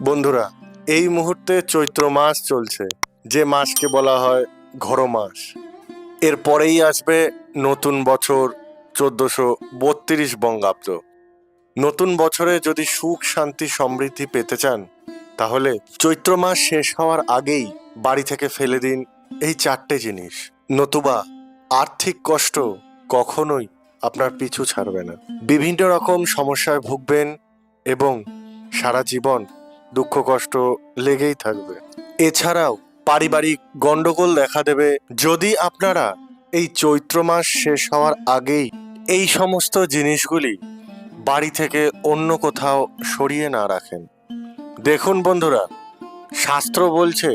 বন্ধুরা, এই মুহূর্তে চৈত্র মাস চলছে, যে মাসকে বলা হয় ঘর মাস। এর পরেই আসবে নতুন বছর চোদ্দশো বত্রিশ বঙ্গাব্দ। নতুন বছরে যদি সুখ, শান্তি, সমৃদ্ধি পেতে চান, তাহলে চৈত্র মাস শেষ হওয়ার আগেই বাড়ি থেকে ফেলে দিন এই চারটে জিনিস। নতুবা আর্থিক কষ্ট কখনোই আপনার পিছু ছাড়বে না। বিভিন্ন রকম সমস্যায় ভুগবেন এবং সারা জীবন দুঃখ, কষ্ট লেগেই থাকবে। এছাড়াও পারিবারিক গন্ডগোল দেখা দেবে। যদি আপনারা এই চৈত্র মাস শেষ হওয়ার আগেই এই সমস্ত জিনিসগুলি বাড়ি থেকে অন্য কোথাও সরিয়ে না রাখেন। দেখুন বন্ধুরা, শাস্ত্র বলছে,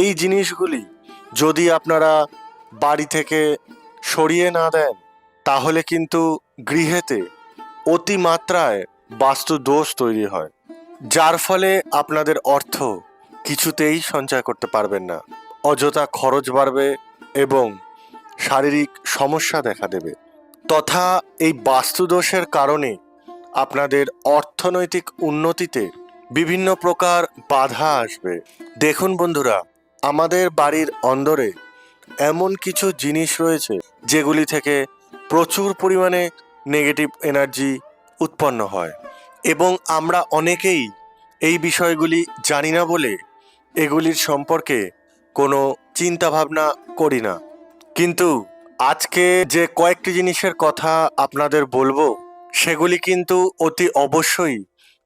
এই জিনিসগুলি যদি আপনারা বাড়ি থেকে সরিয়ে না দেন, তাহলে কিন্তু গৃহেতে অতিমাত্রায় বাস্তু দোষ তৈরি হয়। যার ফলে আপনাদের অর্থ কিছুতেই সঞ্চয় করতে পারবেন না। অযথা খরচ বাড়বে এবং শারীরিক সমস্যা দেখা দেবে। তথা এই বাস্তুদোষের কারণে আপনাদের অর্থনৈতিক উন্নতিতে বিভিন্ন প্রকার বাধা আসবে। দেখুন বন্ধুরা, আমাদের বাড়ির অন্দরে এমন কিছু জিনিস রয়েছে যেগুলি থেকে প্রচুর পরিমাণে নেগেটিভ এনার্জি উৎপন্ন হয়। এবং আমরা অনেকেই এই বিষয়গুলি জানি না বলে এগুলির সম্পর্কে কোনো চিন্তা ভাবনা করি না। কিন্তু আজকে যে কয়েকটি জিনিসের কথা আপনাদের বলব, সেগুলি কিন্তু অতি অবশ্যই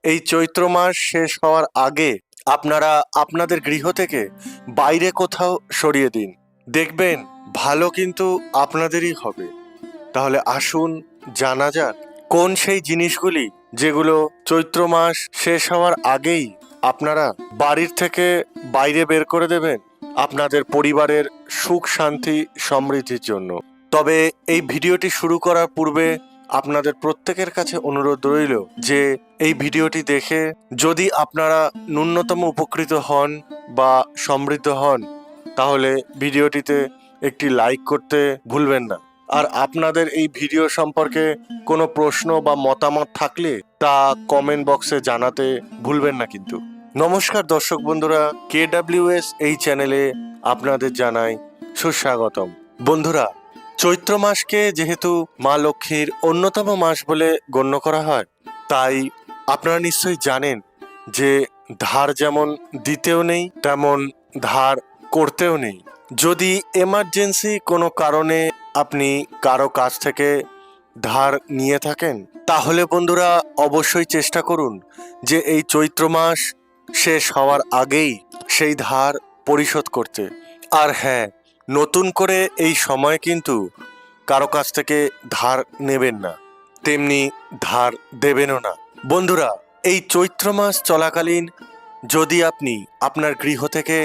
এই চৈত্র মাস শেষ হওয়ার আগে আপনারা আপনাদের গৃহ থেকে বাইরে কোথাও সরিয়ে দিন। দেখবেন ভালো কিন্তু আপনাদেরই হবে। তাহলে আসুন, জানা যাক কোন সেই জিনিসগুলি যেগুলো চৈত্র মাস শেষ হওয়ার আগেই আপনারা বাড়ির থেকে বাইরে বের করে দেবেন? আপনাদের পরিবারের সুখ, শান্তি, সমৃদ্ধির জন্য। তবে এই ভিডিওটি শুরু করার পূর্বে আপনাদের প্রত্যেকের কাছে অনুরোধ রইল যে এই ভিডিওটি দেখে যদি আপনারা ন্যূনতম উপকৃত হন বা সমৃদ্ধ হন, তাহলে ভিডিওটিতে একটি লাইক করতে ভুলবেন না। আর আপনাদের এই ভিডিও সম্পর্কে কোনো প্রশ্ন বা মতামত থাকলে তা কমেন্ট বক্সে জানাতে ভুলবেন না কিন্তু। নমস্কার দর্শক বন্ধুরা কে এই চ্যানেলে আপনাদের জানাই সুস্বাগতম। বন্ধুরা, চৈত্র মাসকে যেহেতু মা লক্ষ্মীর অন্যতম মাস বলে গণ্য করা হয়, তাই আপনারা নিশ্চয়ই জানেন যে ধার যেমন দিতেও নেই, তেমন ধার করতেও নেই। যদি এমার্জেন্সি কোনো কারণে আপনি কারও কাছ থেকে ধার নিয়ে থাকেন? তাহলে বন্ধুরা অবশ্যই চেষ্টা করুন যে এই চৈত্র মাস শেষ হওয়ার আগেই সেই ধার পরিশোধ করতে। আর হ্যাঁ নতুন করে এই সময় কিন্তু কারও কাছ থেকে ধার নেবেন না, তেমনি ধার দেবেনও না। বন্ধুরা, এই চৈত্র মাস চলাকালীন যদি আপনি আপনার গৃহ থেকে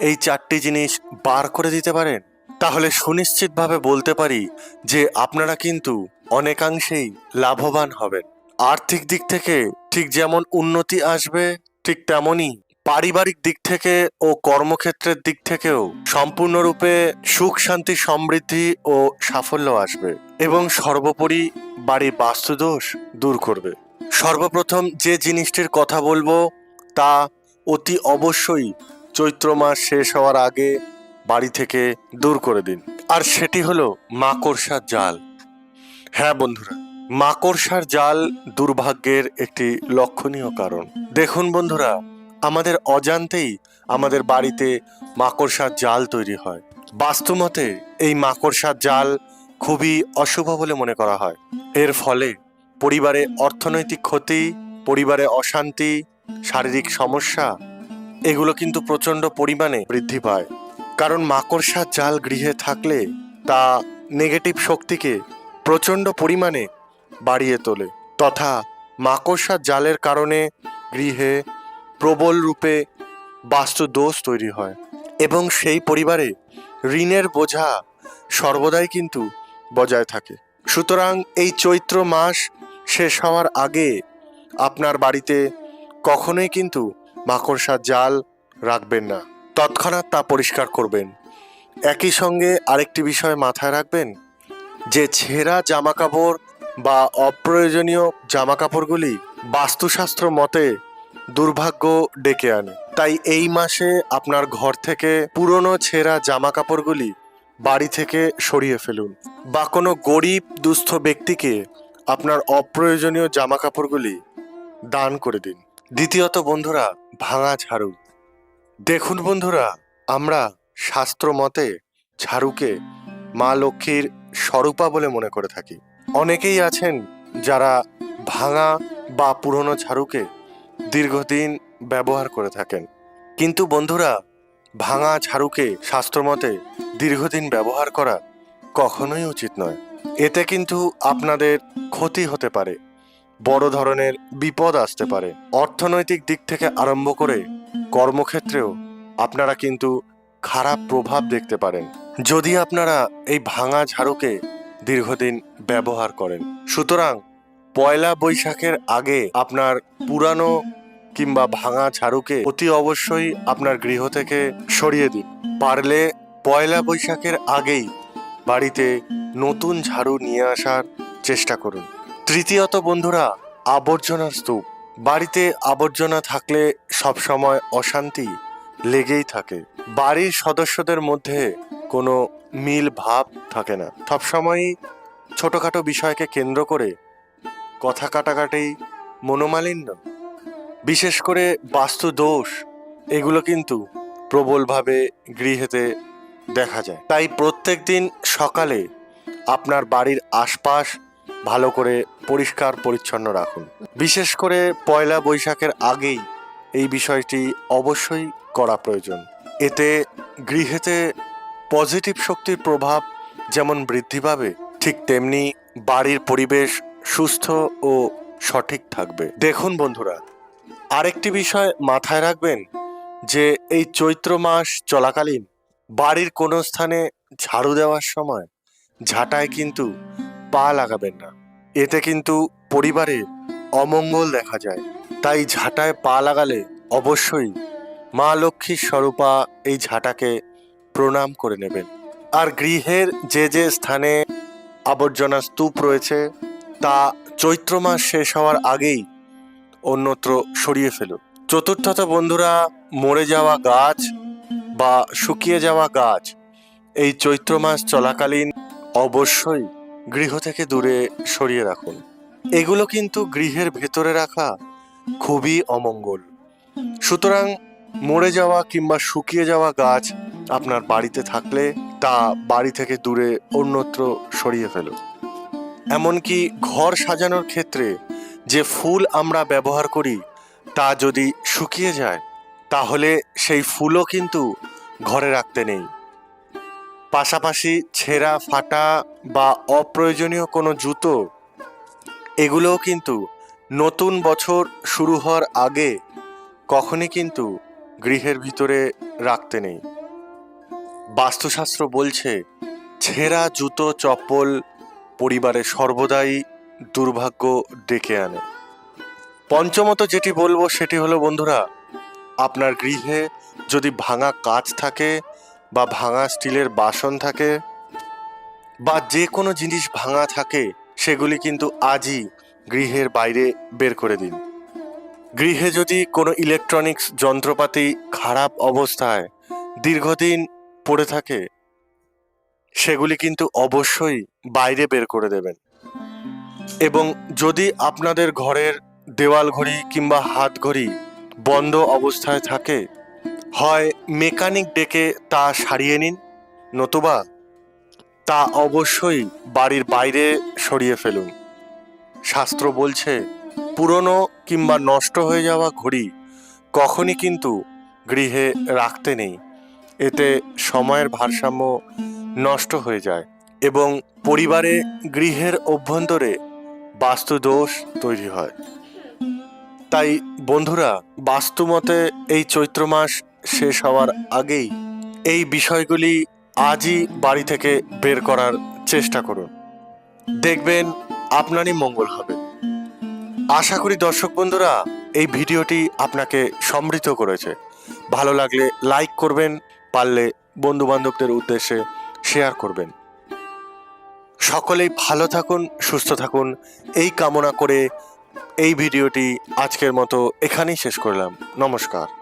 এই চারটি জিনিস বার করে দিতে পারেন তাহলে সুনিশ্চিতভাবে বলতে পারি যে আপনারা কিন্তু অনেকাংশেই লাভবান হবেন। আর্থিক দিক থেকে ঠিক যেমন উন্নতি আসবে, ঠিক তেমনই পারিবারিক দিক থেকে ও কর্মক্ষেত্রের দিক থেকেও সম্পূর্ণরূপে সুখ, শান্তি, সমৃদ্ধি ও সাফল্য আসবে এবং সর্বোপরি বাড়ির বাস্তুদোষ দূর করবে। সর্বপ্রথম যে জিনিসটির কথা বলব তা অতি অবশ্যই চৈত্র মাস শেষ হওয়ার আগে বাড়ি থেকে দূর করে দিন। আর সেটি হলো মাকড়সার জাল। হ্যাঁ বন্ধুরা, মাকড়সার জাল দুর্ভাগ্যের একটি লক্ষণীয় কারণ। দেখুন বন্ধুরা, আমাদের অজান্তেই আমাদের বাড়িতে মাকড়সার জাল তৈরি হয়। বাস্তুমতে এই মাকড়সার জাল খুবই অশুভ বলে মনে করা হয়। এর ফলে পরিবারে অর্থনৈতিক ক্ষতি, পরিবারে অশান্তি, শারীরিক সমস্যা, এগুলো কিন্তু প্রচণ্ড পরিমাণে বৃদ্ধি পায়। কারণ মাকড়সার জাল গৃহে থাকলে তা নেগেটিভ শক্তিকে প্রচণ্ড পরিমাণে বাড়িয়ে তোলে তথা মাকড়সার জালের কারণে গৃহে প্রবল রূপে বাস্তু দোষ তৈরি হয়। এবং সেই পরিবারে ঋণের বোঝা সর্বদাই কিন্তু বজায় থাকে। সুতরাং এই চৈত্র মাস শেষ হওয়ার আগে আপনার বাড়িতে কখনোই কিন্তু মাকড়সার জাল রাখবেন না। তৎক্ষণাৎ তা পরিষ্কার করবেন। একই সঙ্গে আরেকটি বিষয় মাথায় রাখবেন, যে ছেঁড়া জামা কাপড় বা অপ্রয়োজনীয় জামা কাপড়গুলি বাস্তুশাস্ত্র মতে দুর্ভাগ্য ডেকে আনে। তাই এই মাসে আপনার ঘর থেকে পুরনো ছেঁড়া জামা কাপড়গুলি বাড়ি থেকে সরিয়ে ফেলুন বা কোনো গরিব, দুস্থ ব্যক্তিকে আপনার অপ্রয়োজনীয় জামা কাপড়গুলি দান করে দিন। দ্বিতীয়ত বন্ধুরা, ভাঙা ঝাড়ু। দেখুন বন্ধুরা, আমরা শাস্ত্র মতে ঝাড়ুকে মা লক্ষ্মীর স্বরূপা বলে মনে করে থাকি। অনেকেই আছেন যারা ভাঙা বা পুরনো ঝাড়ুকে দীর্ঘদিন ব্যবহার করে থাকেন। কিন্তু বন্ধুরা, ভাঙা ঝাড়ুকে শাস্ত্রমতে দীর্ঘদিন ব্যবহার করা কখনোই উচিত নয়। এতে কিন্তু আপনাদের ক্ষতি হতে পারে, বড় ধরনের বিপদ আসতে পারে। অর্থনৈতিক দিক থেকে আরম্ভ করে কর্মক্ষেত্রেও আপনারা কিন্তু খারাপ প্রভাব দেখতে পারেন। যদি আপনারা এই ভাঙা ঝাড়ুকে দীর্ঘদিন ব্যবহার করেন। সুতরাং পয়লা বৈশাখের আগে আপনার পুরানো কিংবা ভাঙা ঝাড়ুকে অতি অবশ্যই আপনার গৃহ থেকে সরিয়ে দিন। পারলে পয়লা বৈশাখের আগেই বাড়িতে নতুন ঝাড়ু নিয়ে আসার চেষ্টা করুন। তৃতীয়ত বন্ধুরা, আবর্জনার স্তূপ। বাড়িতে আবর্জনা থাকলে সবসময় অশান্তি লেগেই থাকে। বাড়ির সদস্যদের মধ্যে কোনো মিল ভাব থাকে না। সবসময়ই ছোটোখাটো বিষয়কে কেন্দ্র করে কথা কাটাকাটি মনোমালিন্য। বিশেষ করে বাস্তু দোষ, এগুলো কিন্তু প্রবলভাবে গৃহেতে দেখা যায়। তাই প্রত্যেক দিন সকালে আপনার বাড়ির আশপাশ ভালো করে পরিষ্কার পরিচ্ছন্ন রাখুন। বিশেষ করে পয়লা বৈশাখের আগেই এই বিষয়টি অবশ্যই করা প্রয়োজন। এতে গৃহেতে পজিটিভ শক্তির প্রভাব যেমন বৃদ্ধি পাবে, ঠিক তেমনি বাড়ির পরিবেশ সুস্থ ও সঠিক থাকবে। দেখুন বন্ধুরা, আরেকটি বিষয় মাথায় রাখবেন যে এই চৈত্র মাস চলাকালীন বাড়ির কোনো স্থানে ঝাড়ু দেওয়ার সময় ঝাঁটায় কিন্তু পা লাগাবেন না। এতে কিন্তু পরিবারে অমঙ্গল দেখা যায়। তাই ঝাঁটায় পা লাগালে অবশ্যই মা লক্ষ্মীর স্বরূপা এই ঝাঁটাকে প্রণাম করে নেবেন। আর গৃহের যে যে স্থানে আবর্জনা স্তূপ রয়েছে, তা চৈত্র মাস শেষ হওয়ার আগেই অন্যত্র সরিয়ে ফেলুন। চতুর্থত বন্ধুরা, মরে যাওয়া গাছ বা শুকিয়ে যাওয়া গাছ, এই চৈত্র মাস চলাকালীন অবশ্যই গৃহ থেকে দূরে সরিয়ে রাখুন। এগুলো কিন্তু গৃহের ভেতরে রাখা খুবই অমঙ্গল। সুতরাং মরে যাওয়া কিংবা শুকিয়ে যাওয়া গাছ আপনার বাড়িতে থাকলে তা বাড়ি থেকে দূরে অন্যত্র সরিয়ে ফেলুন এমনকি ঘর সাজানোর ক্ষেত্রে যে ফুল আমরা ব্যবহার করি তা যদি শুকিয়ে যায়, তাহলে সেই ফুলও কিন্তু ঘরে রাখতে নেই। পাশাপাশি ছেঁড়া, ফাটা বা অপ্রয়োজনীয় কোনো জুতো, এগুলোও কিন্তু নতুন বছর শুরু হওয়ার আগে কখনই কিন্তু গৃহের ভিতরে রাখতে নেই। বাস্তুশাস্ত্র বলছে, ছেঁড়া জুতো চপ্পল পরিবারে সর্বদাই দুর্ভাগ্য ডেকে আনে। পঞ্চমত যেটি বলব সেটি হলো, বন্ধুরা, আপনার গৃহে যদি ভাঙা কাঁচ থাকে বা ভাঙা স্টিলের বাসন থাকে বা যে কোনো জিনিস ভাঙা থাকে, সেগুলি কিন্তু আজই গৃহের বাইরে বের করে দিন। গৃহে যদি কোনো ইলেকট্রনিক্স যন্ত্রপাতি খারাপ অবস্থায় দীর্ঘদিন পড়ে থাকে, সেগুলি কিন্তু অবশ্যই বাইরে বের করে দেবেন। এবং যদি আপনাদের ঘরের দেওয়াল ঘড়ি কিংবা হাত ঘড়ি বন্ধ অবস্থায় থাকে, হয় মেকানিক ডেকে তা সারিয়ে নিন, নতুবা তা অবশ্যই বাড়ির বাইরে সরিয়ে ফেলুন। শাস্ত্র বলছে, পুরনো কিংবা নষ্ট হয়ে যাওয়া ঘড়ি কখনই কিন্তু গৃহে রাখতে নেই। এতে সময়ের ভারসাম্য নষ্ট হয়ে যায় এবং পরিবারে গৃহের অভ্যন্তরে বাস্তুদোষ তৈরি হয়। তাই বন্ধুরা, বাস্তুমতে এই চৈত্র মাস শেষ হওয়ার আগেই এই বিষয়গুলি আজই বাড়ি থেকে বের করার চেষ্টা করুন। দেখবেন আপনারই মঙ্গল হবে। আশা করি দর্শক বন্ধুরা, এই ভিডিওটি আপনাকে সমৃদ্ধ করেছে। ভালো লাগলে লাইক করবেন, পারলে বন্ধু বান্ধবদের উদ্দেশ্যে শেয়ার করবেন। সকলেই ভালো থাকুন, সুস্থ থাকুন। এই কামনা করে এই ভিডিওটি আজকের মতো এখানেই শেষ করলাম। নমস্কার।